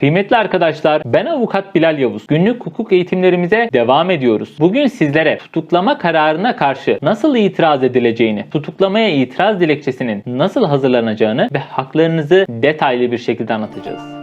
Kıymetli arkadaşlar, ben avukat Bilal Yavuz. Günlük hukuk eğitimlerimize devam ediyoruz. Bugün sizlere tutuklama kararına karşı nasıl itiraz edileceğini, tutuklamaya itiraz dilekçesinin nasıl hazırlanacağını ve haklarınızı detaylı bir şekilde anlatacağız.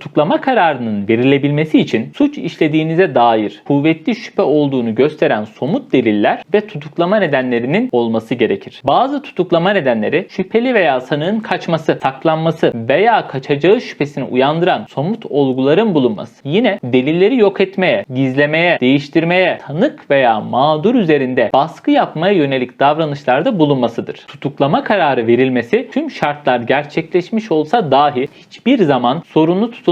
Tutuklama kararının verilebilmesi için suç işlediğinize dair kuvvetli şüphe olduğunu gösteren somut deliller ve tutuklama nedenlerinin olması gerekir. Bazı tutuklama nedenleri şüpheli veya sanığın kaçması, saklanması veya kaçacağı şüphesini uyandıran somut olguların bulunması. Yine delilleri yok etmeye, gizlemeye, değiştirmeye, tanık veya mağdur üzerinde baskı yapmaya yönelik davranışlarda bulunmasıdır. Tutuklama kararı verilmesi tüm şartlar gerçekleşmiş olsa dahi hiçbir zaman sorunlu tutulmamıştır.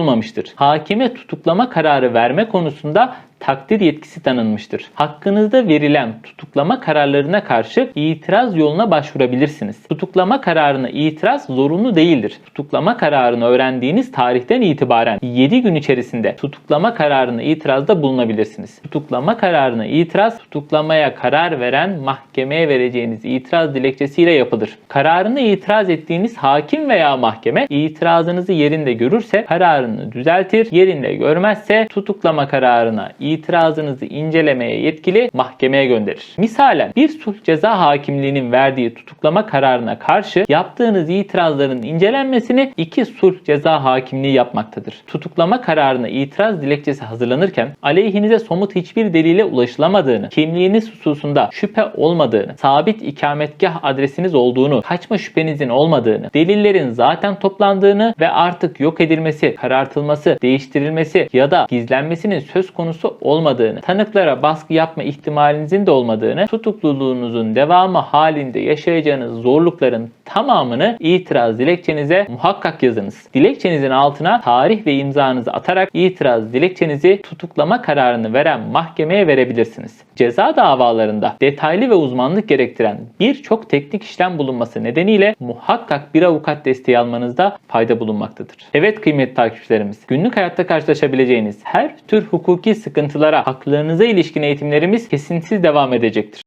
Hakime tutuklama kararı verme konusunda takdir yetkisi tanınmıştır. Hakkınızda verilen tutuklama kararlarına karşı itiraz yoluna başvurabilirsiniz. Tutuklama kararına itiraz zorunlu değildir. Tutuklama kararını öğrendiğiniz tarihten itibaren 7 gün içerisinde tutuklama kararına itirazda bulunabilirsiniz. Tutuklama kararına itiraz tutuklamaya karar veren mahkemeye vereceğiniz itiraz dilekçesiyle yapılır. Kararına itiraz ettiğiniz hakim veya mahkeme itirazınızı yerinde görürse kararını düzeltir, yerinde görmezse tutuklama kararına itirazınızı incelemeye yetkili mahkemeye gönderir. Misalen bir sulh ceza hakimliğinin verdiği tutuklama kararına karşı yaptığınız itirazların incelenmesini iki sulh ceza hakimliği yapmaktadır. Tutuklama kararına itiraz dilekçesi hazırlanırken aleyhinize somut hiçbir delile ulaşılamadığını, kimliğiniz hususunda şüphe olmadığını, sabit ikametgah adresiniz olduğunu, kaçma şüphenizin olmadığını, delillerin zaten toplandığını ve artık yok edilmesi, karartılması, değiştirilmesi ya da gizlenmesinin söz konusu olmadığını, tanıklara baskı yapma ihtimalinizin de olmadığını, tutukluluğunuzun devamı halinde yaşayacağınız zorlukların tamamını itiraz dilekçenize muhakkak yazınız. Dilekçenizin altına tarih ve imzanızı atarak itiraz dilekçenizi tutuklama kararını veren mahkemeye verebilirsiniz. Ceza davalarında detaylı ve uzmanlık gerektiren birçok teknik işlem bulunması nedeniyle muhakkak bir avukat desteği almanızda fayda bulunmaktadır. Evet kıymetli takipçilerimiz, günlük hayatta karşılaşabileceğiniz her tür hukuki sıkıntılara, haklarınıza ilişkin eğitimlerimiz kesintisiz devam edecektir.